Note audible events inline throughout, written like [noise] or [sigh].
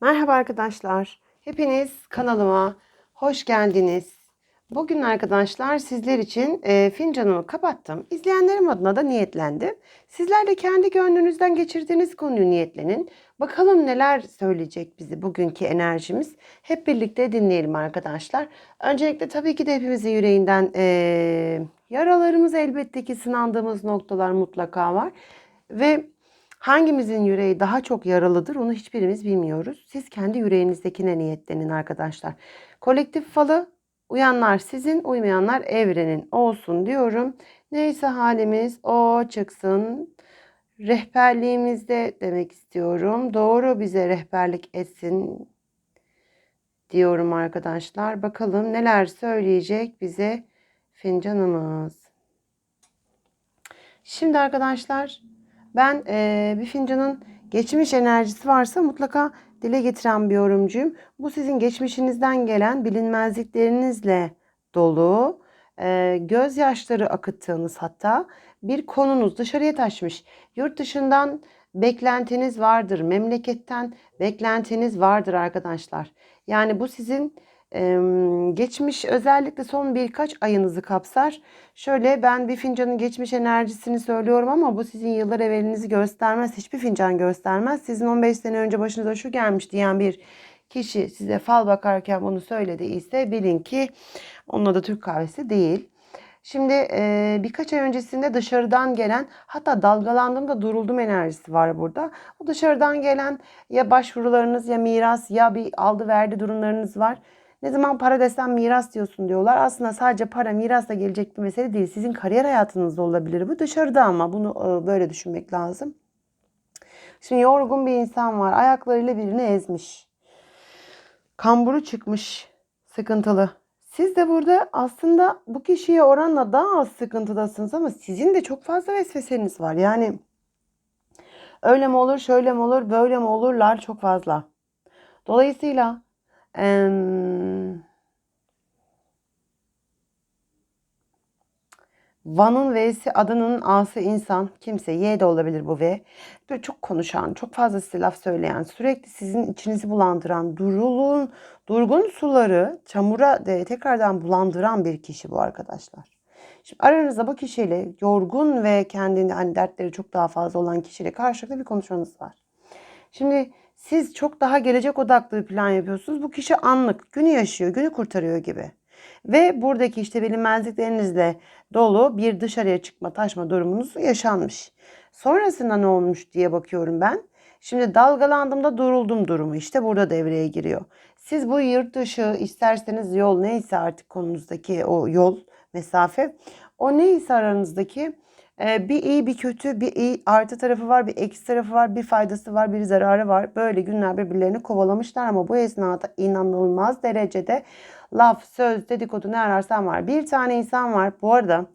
Merhaba arkadaşlar. Hepiniz kanalıma hoş geldiniz. Bugün arkadaşlar sizler için e, fincanımı kapattım. İzleyenlerim adına da niyetlendim. Sizler de kendi gönlünüzden geçirdiğiniz konuyu niyetlenin. Bakalım neler söyleyecek bizi bugünkü enerjimiz. Hep birlikte dinleyelim arkadaşlar. Öncelikle tabii ki de hepimizin yüreğinden e, yaralarımız elbette ki sınandığımız noktalar mutlaka var. Ve Hangimizin yüreği daha çok yaralıdır onu hiçbirimiz bilmiyoruz. Siz kendi yüreğinizdekine niyetlenin arkadaşlar. Kolektif falı uyanlar sizin, uymayanlar evrenin olsun diyorum. Neyse halimiz o çıksın. Rehberliğimizde demek istiyorum. Doğru bize rehberlik etsin diyorum arkadaşlar. Bakalım neler söyleyecek bize fincanımız. Şimdi arkadaşlar ben e, bir fincanın geçmiş enerjisi varsa mutlaka dile getiren bir yorumcuyum. Bu sizin geçmişinizden gelen bilinmezliklerinizle dolu, e, gözyaşları akıttığınız hatta bir konunuz dışarıya taşmış. Yurt dışından beklentiniz vardır, memleketten beklentiniz vardır arkadaşlar. Yani bu sizin geçmiş özellikle son birkaç ayınızı kapsar. Şöyle ben bir fincanın geçmiş enerjisini söylüyorum ama bu sizin yıllar evvelinizi göstermez. Hiçbir fincan göstermez. Sizin 15 sene önce başınıza şu gelmiş diyen bir kişi size fal bakarken bunu söyledi ise bilin ki onun adı Türk kahvesi değil. Şimdi e, birkaç ay öncesinde dışarıdan gelen hatta dalgalandığımda duruldum enerjisi var burada. O dışarıdan gelen ya başvurularınız ya miras ya bir aldı verdi durumlarınız var. Ne zaman para desem miras diyorsun diyorlar. Aslında sadece para mirasla gelecek bir mesele değil. Sizin kariyer hayatınızda olabilir bu. Dışarıda ama bunu e, böyle düşünmek lazım. Şimdi yorgun bir insan var. Ayaklarıyla birini ezmiş. Kamburu çıkmış. Sıkıntılı. Siz de burada aslında bu kişiye oranla daha az sıkıntıdasınız ama sizin de çok fazla vesveseniz var. Yani öyle mi olur, şöyle mi olur, böyle mi olurlar çok fazla. Dolayısıyla Van'ın V'si adının A'sı insan. Kimse Y de olabilir bu V. Böyle çok konuşan, çok fazla size laf söyleyen, sürekli sizin içinizi bulandıran, durulun, durgun suları çamura de, tekrardan bulandıran bir kişi bu arkadaşlar. Şimdi aranızda bu kişiyle yorgun ve kendini hani dertleri çok daha fazla olan kişiyle karşılıklı bir konuşmanız var. Şimdi siz çok daha gelecek odaklı bir plan yapıyorsunuz. Bu kişi anlık, günü yaşıyor, günü kurtarıyor gibi. Ve buradaki işte bilinmezliklerinizle dolu bir dışarıya çıkma, taşma durumunuz yaşanmış. Sonrasında ne olmuş diye bakıyorum ben. Şimdi dalgalandığımda duruldum durumu işte burada devreye giriyor. Siz bu yurt dışı isterseniz yol neyse artık konunuzdaki o yol mesafe o neyse aranızdaki bir iyi bir kötü bir iyi artı tarafı var bir eksi tarafı var bir faydası var bir zararı var. Böyle günler birbirlerini kovalamışlar ama bu esnada inanılmaz derecede laf, söz, dedikodu ne ararsan var. Bir tane insan var bu arada.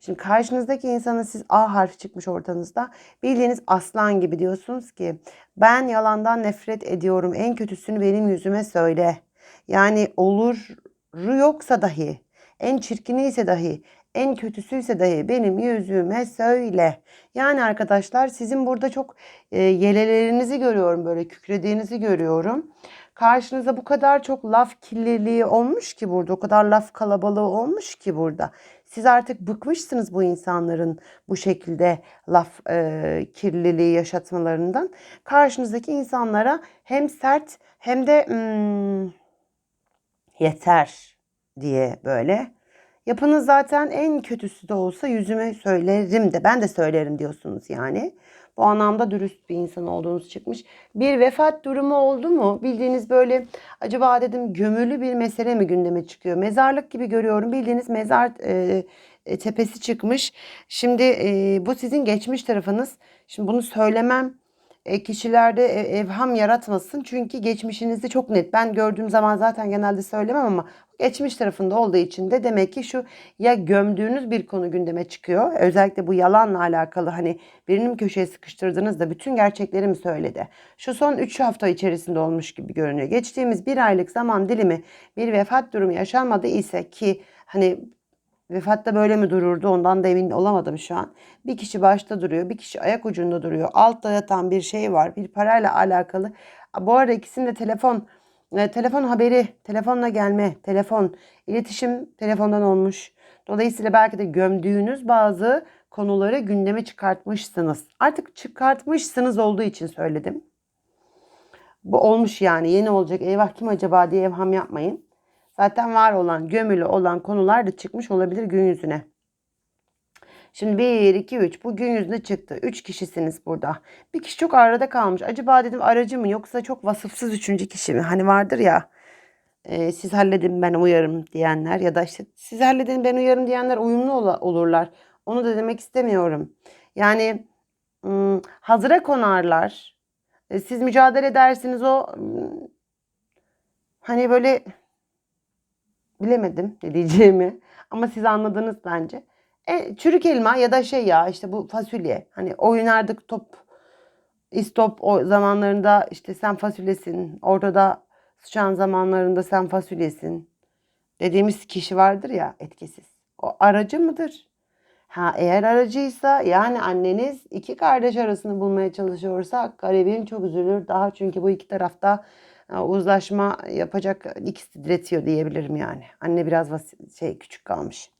Şimdi karşınızdaki insanın siz A harfi çıkmış ortanızda. Bildiğiniz aslan gibi diyorsunuz ki ben yalandan nefret ediyorum. En kötüsünü benim yüzüme söyle. Yani olur yoksa dahi en çirkini ise dahi en kötüsüyse dahi benim yüzüme söyle. Yani arkadaşlar sizin burada çok e, yelelerinizi görüyorum böyle kükrediğinizi görüyorum. Karşınıza bu kadar çok laf kirliliği olmuş ki burada o kadar laf kalabalığı olmuş ki burada. Siz artık bıkmışsınız bu insanların bu şekilde laf e, kirliliği yaşatmalarından. Karşınızdaki insanlara hem sert hem de hmm, yeter diye böyle Yapınız zaten en kötüsü de olsa yüzüme söylerim de ben de söylerim diyorsunuz yani. Bu anlamda dürüst bir insan olduğunuz çıkmış. Bir vefat durumu oldu mu? Bildiğiniz böyle acaba dedim gömülü bir mesele mi gündeme çıkıyor? Mezarlık gibi görüyorum. Bildiğiniz mezar e, e, tepesi çıkmış. Şimdi e, bu sizin geçmiş tarafınız. Şimdi bunu söylemem e, kişilerde e, evham yaratmasın. Çünkü geçmişinizde çok net. Ben gördüğüm zaman zaten genelde söylemem ama geçmiş tarafında olduğu için de demek ki şu ya gömdüğünüz bir konu gündeme çıkıyor. Özellikle bu yalanla alakalı hani birinin köşeye sıkıştırdınız da bütün gerçekleri mi söyledi? Şu son 3 hafta içerisinde olmuş gibi görünüyor. Geçtiğimiz bir aylık zaman dilimi bir vefat durumu yaşanmadı ise ki hani Vefatta böyle mi dururdu ondan da emin olamadım şu an. Bir kişi başta duruyor, bir kişi ayak ucunda duruyor. Altta yatan bir şey var. Bir parayla alakalı Bu arada ikisinde telefon, e, telefon haberi, telefonla gelme, telefon, iletişim telefondan olmuş. Dolayısıyla belki de gömdüğünüz bazı konuları gündeme çıkartmışsınız. Artık çıkartmışsınız olduğu için söyledim. Bu olmuş yani yeni olacak eyvah kim acaba diye evham yapmayın. Zaten var olan gömülü olan konular da çıkmış olabilir gün yüzüne. Şimdi 1, 2, 3 bu gün yüzüne çıktı. 3 kişisiniz burada. Bir kişi çok arada kalmış. Acaba dedim aracı mı yoksa çok vasıfsız üçüncü kişi mi? Hani vardır ya e, siz halledin ben uyarım diyenler ya da işte siz halledin ben uyarım diyenler uyumlu ol- olurlar. Onu da demek istemiyorum. Yani ım, hazıra konarlar. E, siz mücadele edersiniz o ım, hani böyle bilemedim ne diyeceğimi ama siz anladınız bence. E, çürük elma ya da şey ya işte bu fasulye. Hani oynardık top istop o zamanlarında işte sen fasulyesin. Ortada sıçan zamanlarında sen fasulyesin. Dediğimiz kişi vardır ya etkisiz. O aracı mıdır? Ha eğer aracıysa yani anneniz iki kardeş arasını bulmaya çalışıyorsa garibim çok üzülür. Daha çünkü bu iki tarafta e, uzlaşma yapacak ikisi diretiyor diyebilirim yani. Anne biraz şey küçük kalmış.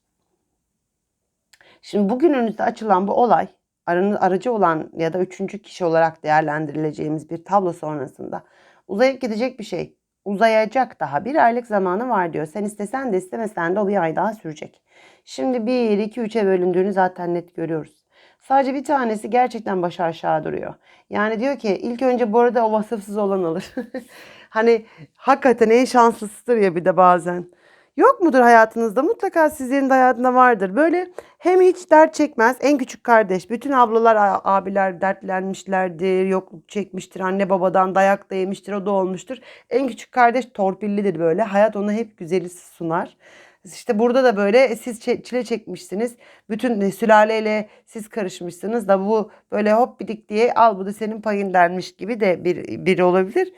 Şimdi bugün önünüzde açılan bu olay aracı olan ya da üçüncü kişi olarak değerlendirileceğimiz bir tablo sonrasında uzayıp gidecek bir şey. Uzayacak daha. Bir aylık zamanı var diyor. Sen istesen de istemesen de o bir ay daha sürecek. Şimdi 1, 2, 3'e bölündüğünü zaten net görüyoruz. Sadece bir tanesi gerçekten başı aşağı duruyor. Yani diyor ki ilk önce bu arada o vasıfsız olan alır. [laughs] hani hakikaten en şanslısıdır ya bir de bazen. Yok mudur hayatınızda? Mutlaka sizlerin de hayatında vardır. Böyle hem hiç dert çekmez. En küçük kardeş. Bütün ablalar, abiler dertlenmişlerdir. Yokluk çekmiştir. Anne babadan dayak da yemiştir. O da olmuştur. En küçük kardeş torpillidir böyle. Hayat ona hep güzeli sunar. İşte burada da böyle e, siz çile çekmişsiniz. Bütün sülaleyle siz karışmışsınız da bu böyle hop bidik diye al bu da senin payın denmiş gibi de bir biri olabilir.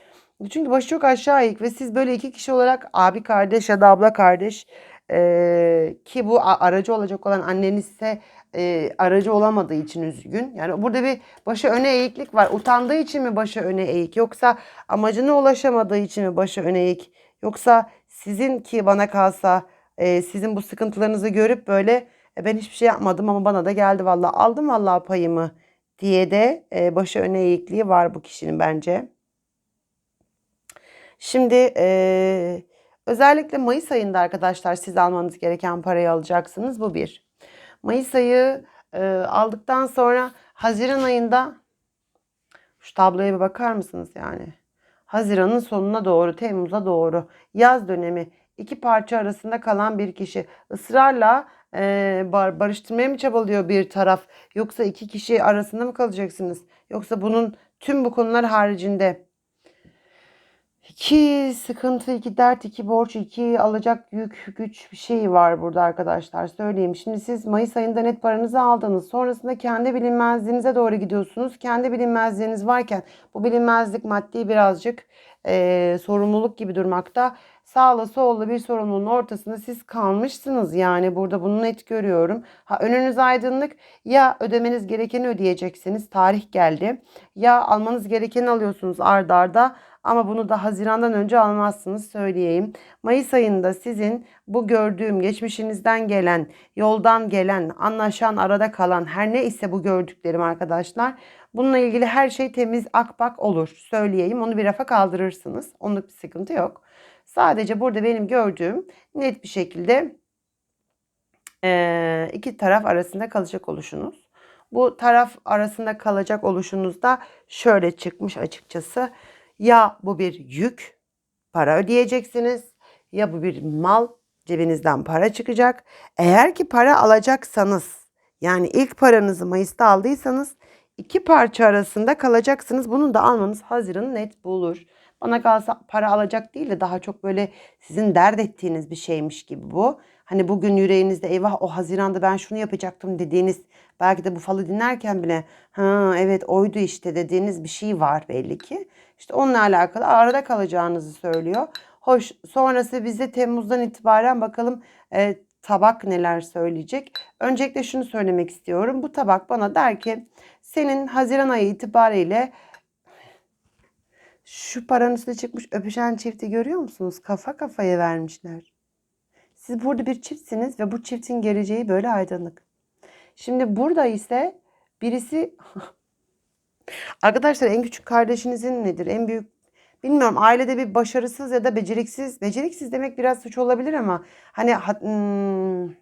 Çünkü başı çok aşağı eğik ve siz böyle iki kişi olarak abi kardeş ya da abla kardeş eee, ki bu aracı olacak olan anneniz ise eee, aracı olamadığı için üzgün. Yani burada bir başı öne eğiklik var. Utandığı için mi başı öne eğik yoksa amacına ulaşamadığı için mi başı öne eğik yoksa sizin ki bana kalsa eee, sizin bu sıkıntılarınızı görüp böyle "E, ben hiçbir şey yapmadım ama bana da geldi vallahi aldım vallahi payımı diye de eee, başı öne eğikliği var bu kişinin bence. Şimdi eee, özellikle Mayıs ayında arkadaşlar siz almanız gereken parayı alacaksınız. Bu bir. Mayıs ayı eee, aldıktan sonra Haziran ayında şu tabloya bir bakar mısınız yani? Haziran'ın sonuna doğru, Temmuz'a doğru yaz dönemi iki parça arasında kalan bir kişi ısrarla eee, bar- barıştırmaya mı çabalıyor bir taraf yoksa iki kişi arasında mı kalacaksınız? Yoksa bunun tüm bu konular haricinde İki sıkıntı, iki dert, iki borç, iki alacak yük, güç bir şey var burada arkadaşlar. Söyleyeyim. Şimdi siz Mayıs ayında net paranızı aldınız. Sonrasında kendi bilinmezliğinize doğru gidiyorsunuz. Kendi bilinmezliğiniz varken bu bilinmezlik maddi birazcık eee, sorumluluk gibi durmakta. Sağla sollu bir sorumluluğun ortasında siz kalmışsınız. Yani burada bunu net görüyorum. Ha, önünüz aydınlık. Ya ödemeniz gerekeni ödeyeceksiniz. Tarih geldi. Ya almanız gerekeni alıyorsunuz ard arda. Ama bunu da Haziran'dan önce almazsınız söyleyeyim. Mayıs ayında sizin bu gördüğüm geçmişinizden gelen, yoldan gelen, anlaşan, arada kalan her ne ise bu gördüklerim arkadaşlar. Bununla ilgili her şey temiz akbak olur söyleyeyim. Onu bir rafa kaldırırsınız. Onluk bir sıkıntı yok. Sadece burada benim gördüğüm net bir şekilde eee, iki taraf arasında kalacak oluşunuz. Bu taraf arasında kalacak oluşunuzda şöyle çıkmış açıkçası. Ya bu bir yük, para ödeyeceksiniz ya bu bir mal, cebinizden para çıkacak. Eğer ki para alacaksanız yani ilk paranızı Mayıs'ta aldıysanız iki parça arasında kalacaksınız. Bunu da almanız Haziran'ı net bulur. Bana kalsa para alacak değil de daha çok böyle sizin dert ettiğiniz bir şeymiş gibi bu. Hani bugün yüreğinizde eyvah o Haziran'da ben şunu yapacaktım dediğiniz belki de bu falı dinlerken bile ha evet oydu işte dediğiniz bir şey var belli ki. İşte onunla alakalı arada kalacağınızı söylüyor. Hoş sonrası bize Temmuz'dan itibaren bakalım e, tabak neler söyleyecek. Öncelikle şunu söylemek istiyorum. Bu tabak bana der ki senin Haziran ayı itibariyle Şu paranın üstüne çıkmış öpüşen çifti görüyor musunuz? Kafa kafaya vermişler. Siz burada bir çiftsiniz ve bu çiftin geleceği böyle aydınlık. Şimdi burada ise birisi [laughs] arkadaşlar en küçük kardeşinizin nedir? En büyük bilmiyorum ailede bir başarısız ya da beceriksiz. Beceriksiz demek biraz suç olabilir ama hani ha- hmm,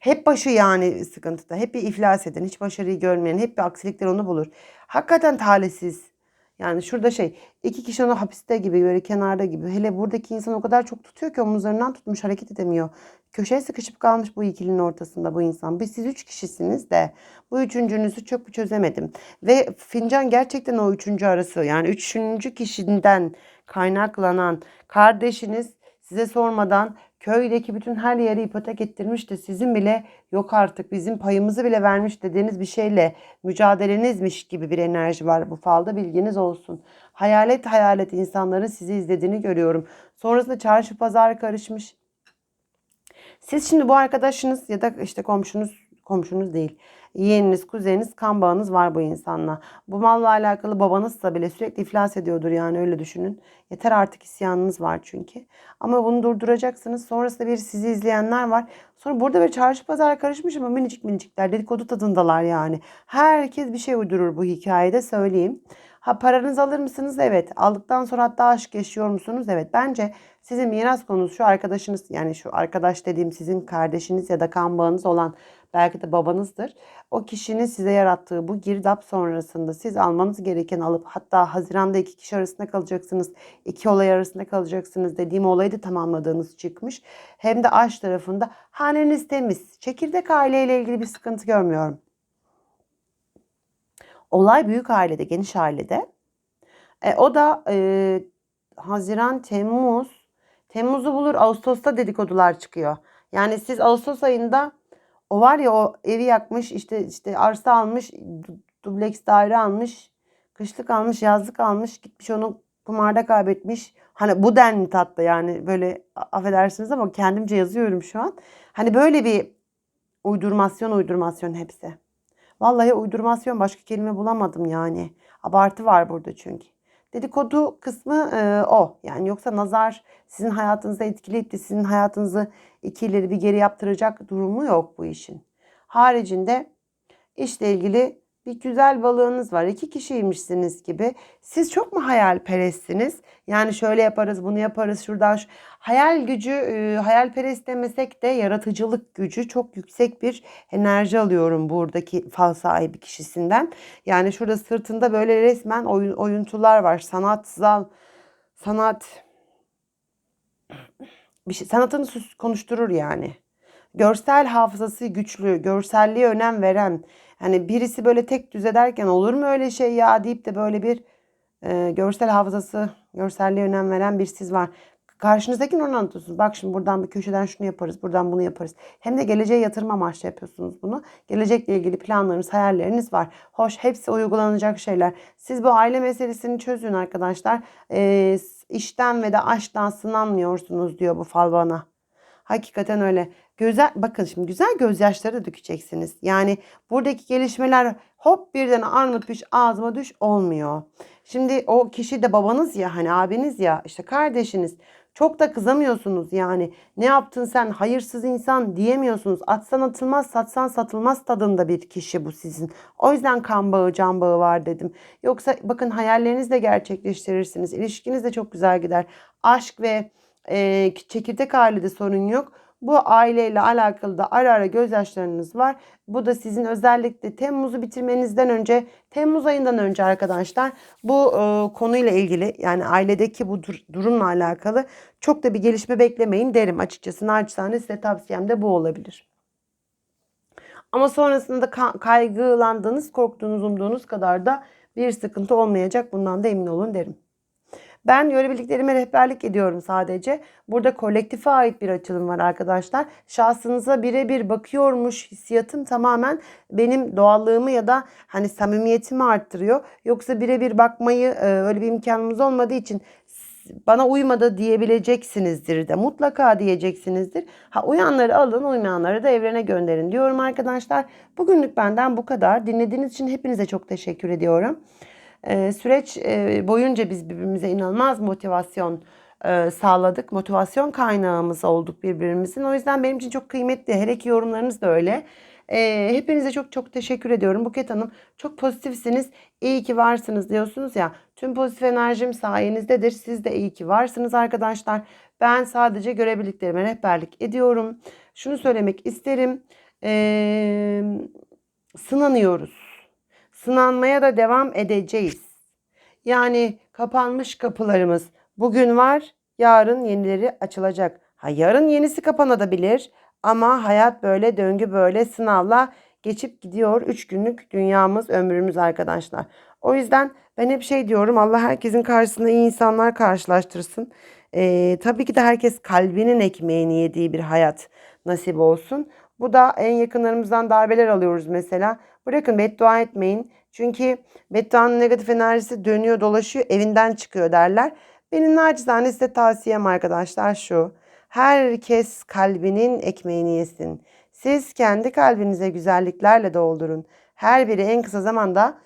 hep başı yani sıkıntıda. Hep bir iflas eden, hiç başarıyı görmeyen, hep bir aksilikler onu bulur. Hakikaten talihsiz. Yani şurada şey iki kişi onu hapiste gibi böyle kenarda gibi. Hele buradaki insan o kadar çok tutuyor ki omuzlarından tutmuş hareket edemiyor. Köşeye sıkışıp kalmış bu ikilinin ortasında bu insan. Biz siz üç kişisiniz de bu üçüncünüzü çok çözemedim. Ve fincan gerçekten o üçüncü arası yani üçüncü kişiden kaynaklanan kardeşiniz size sormadan köydeki bütün her yeri ipotek ettirmiş de sizin bile yok artık bizim payımızı bile vermiş dediğiniz bir şeyle mücadelenizmiş gibi bir enerji var bu falda bilginiz olsun. Hayalet hayalet insanların sizi izlediğini görüyorum. Sonrasında çarşı pazar karışmış. Siz şimdi bu arkadaşınız ya da işte komşunuz komşunuz değil. Yeğeniniz, kuzeniniz, kan bağınız var bu insanla. Bu malla alakalı babanızsa bile sürekli iflas ediyordur yani öyle düşünün. Yeter artık isyanınız var çünkü. Ama bunu durduracaksınız. Sonrasında bir sizi izleyenler var. Sonra burada bir çarşı pazar karışmış ama minicik minicikler dedikodu tadındalar yani. Herkes bir şey uydurur bu hikayede söyleyeyim. Ha paranızı alır mısınız? Evet. Aldıktan sonra hatta aşk yaşıyor musunuz? Evet. Bence sizin miras konusu şu arkadaşınız yani şu arkadaş dediğim sizin kardeşiniz ya da kan bağınız olan belki de babanızdır. O kişinin size yarattığı bu girdap sonrasında siz almanız gereken alıp hatta Haziran'da iki kişi arasında kalacaksınız. iki olay arasında kalacaksınız dediğim olayı da tamamladığınız çıkmış. Hem de aşk tarafında haneniz temiz. Çekirdek aileyle ilgili bir sıkıntı görmüyorum. Olay büyük ailede, geniş ailede. E, o da e, Haziran, Temmuz, Temmuz'u bulur, Ağustos'ta dedikodular çıkıyor. Yani siz Ağustos ayında o var ya o evi yakmış, işte işte arsa almış, du- dubleks daire almış, kışlık almış, yazlık almış, gitmiş onu kumarda kaybetmiş. Hani bu denli tatlı yani böyle affedersiniz ama kendimce yazıyorum şu an. Hani böyle bir uydurmasyon uydurmasyon hepsi. Vallahi uydurmasyon başka kelime bulamadım yani. Abartı var burada çünkü. Dedikodu kısmı e, o. Yani yoksa nazar sizin hayatınızı etkileyip de sizin hayatınızı iki ileri bir geri yaptıracak durumu yok bu işin. Haricinde işle ilgili bir güzel balığınız var. İki kişiymişsiniz gibi. Siz çok mu hayalperestsiniz? Yani şöyle yaparız, bunu yaparız, şuradan şu. Hayal gücü, e, hayalperest demesek de yaratıcılık gücü çok yüksek bir enerji alıyorum buradaki fal sahibi kişisinden. Yani şurada sırtında böyle resmen oyun, oyuntular var. Sanatsal, sanat, bir şey, sanatını konuşturur yani. Görsel hafızası güçlü, görselliğe önem veren. Hani birisi böyle tek düze ederken olur mu öyle şey ya deyip de böyle bir e, görsel hafızası, görselliğe önem veren bir siz var. Karşınızdakini onu anlatıyorsunuz. Bak şimdi buradan bir köşeden şunu yaparız, buradan bunu yaparız. Hem de geleceğe yatırım amaçlı yapıyorsunuz bunu. Gelecekle ilgili planlarınız, hayalleriniz var. Hoş, hepsi uygulanacak şeyler. Siz bu aile meselesini çözün arkadaşlar. E, işten ve de aşktan sınanmıyorsunuz diyor bu fal bana. Hakikaten öyle. Güzel, bakın şimdi güzel gözyaşları da dökeceksiniz. Yani buradaki gelişmeler hop birden armut piş ağzıma düş olmuyor. Şimdi o kişi de babanız ya hani abiniz ya işte kardeşiniz. Çok da kızamıyorsunuz yani. Ne yaptın sen hayırsız insan diyemiyorsunuz. Atsan atılmaz satsan satılmaz tadında bir kişi bu sizin. O yüzden kan bağı can bağı var dedim. Yoksa bakın hayallerinizi de gerçekleştirirsiniz. İlişkiniz de çok güzel gider. Aşk ve e, çekirdek ailede sorun yok. Bu aileyle alakalı da ara ara gözyaşlarınız var. Bu da sizin özellikle Temmuz'u bitirmenizden önce, Temmuz ayından önce arkadaşlar bu e, konuyla ilgili yani ailedeki bu dur- durumla alakalı çok da bir gelişme beklemeyin derim açıkçası. Naçizane size tavsiyem de bu olabilir. Ama sonrasında ka- kaygılandığınız, korktuğunuz, umduğunuz kadar da bir sıkıntı olmayacak. Bundan da emin olun derim. Ben görebildiklerime rehberlik ediyorum sadece. Burada kolektife ait bir açılım var arkadaşlar. Şahsınıza birebir bakıyormuş hissiyatım tamamen benim doğallığımı ya da hani samimiyetimi arttırıyor. Yoksa birebir bakmayı e, öyle bir imkanımız olmadığı için bana uymadı diyebileceksinizdir de mutlaka diyeceksinizdir. Ha uyanları alın uymayanları da evrene gönderin diyorum arkadaşlar. Bugünlük benden bu kadar. Dinlediğiniz için hepinize çok teşekkür ediyorum. Ee, süreç e, boyunca biz birbirimize inanılmaz motivasyon e, sağladık. Motivasyon kaynağımız olduk birbirimizin. O yüzden benim için çok kıymetli. Her iki yorumlarınız da öyle. Ee, hepinize çok çok teşekkür ediyorum. Buket Hanım çok pozitifsiniz. İyi ki varsınız diyorsunuz ya. Tüm pozitif enerjim sayenizdedir. Siz de iyi ki varsınız arkadaşlar. Ben sadece görebildiklerime rehberlik ediyorum. Şunu söylemek isterim. Ee, sınanıyoruz. Sınanmaya da devam edeceğiz. Yani kapanmış kapılarımız bugün var, yarın yenileri açılacak. Ha yarın yenisi kapanabilir ama hayat böyle döngü böyle sınavla geçip gidiyor. Üç günlük dünyamız, ömrümüz arkadaşlar. O yüzden ben hep şey diyorum Allah herkesin karşısında iyi insanlar karşılaştırsın. Ee, tabii ki de herkes kalbinin ekmeğini yediği bir hayat nasip olsun. Bu da en yakınlarımızdan darbeler alıyoruz mesela. Bırakın beddua etmeyin. Çünkü bedduanın negatif enerjisi dönüyor dolaşıyor evinden çıkıyor derler. Benim nacizane size tavsiyem arkadaşlar şu. Herkes kalbinin ekmeğini yesin. Siz kendi kalbinize güzelliklerle doldurun. Her biri en kısa zamanda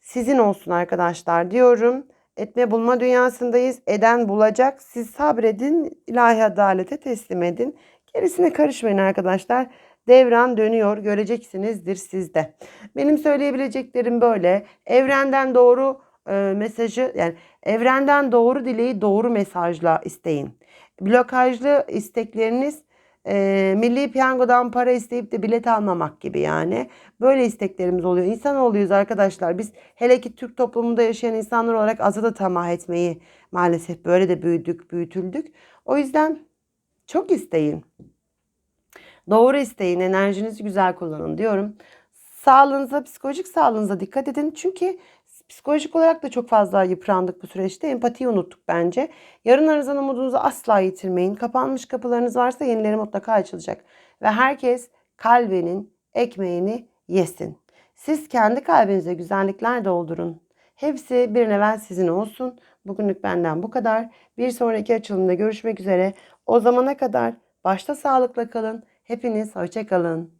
sizin olsun arkadaşlar diyorum. Etme bulma dünyasındayız. Eden bulacak. Siz sabredin. ilahi adalete teslim edin. Gerisine karışmayın arkadaşlar. Devran dönüyor. Göreceksinizdir sizde. Benim söyleyebileceklerim böyle. Evrenden doğru e, mesajı yani evrenden doğru dileği doğru mesajla isteyin. Blokajlı istekleriniz e, milli piyangodan para isteyip de bilet almamak gibi yani. Böyle isteklerimiz oluyor. İnsan oluyoruz arkadaşlar. Biz hele ki Türk toplumunda yaşayan insanlar olarak azı da tamah etmeyi maalesef böyle de büyüdük, büyütüldük. O yüzden çok isteyin. Doğru isteyin, enerjinizi güzel kullanın diyorum. Sağlığınıza, psikolojik sağlığınıza dikkat edin. Çünkü psikolojik olarak da çok fazla yıprandık bu süreçte. Empatiyi unuttuk bence. Yarınlarınızdan umudunuzu asla yitirmeyin. Kapanmış kapılarınız varsa yenileri mutlaka açılacak. Ve herkes kalbinin ekmeğini yesin. Siz kendi kalbinize güzellikler doldurun. Hepsi bir evvel sizin olsun. Bugünlük benden bu kadar. Bir sonraki açılımda görüşmek üzere. O zamana kadar başta sağlıkla kalın. Hepiniz hoşça kalın.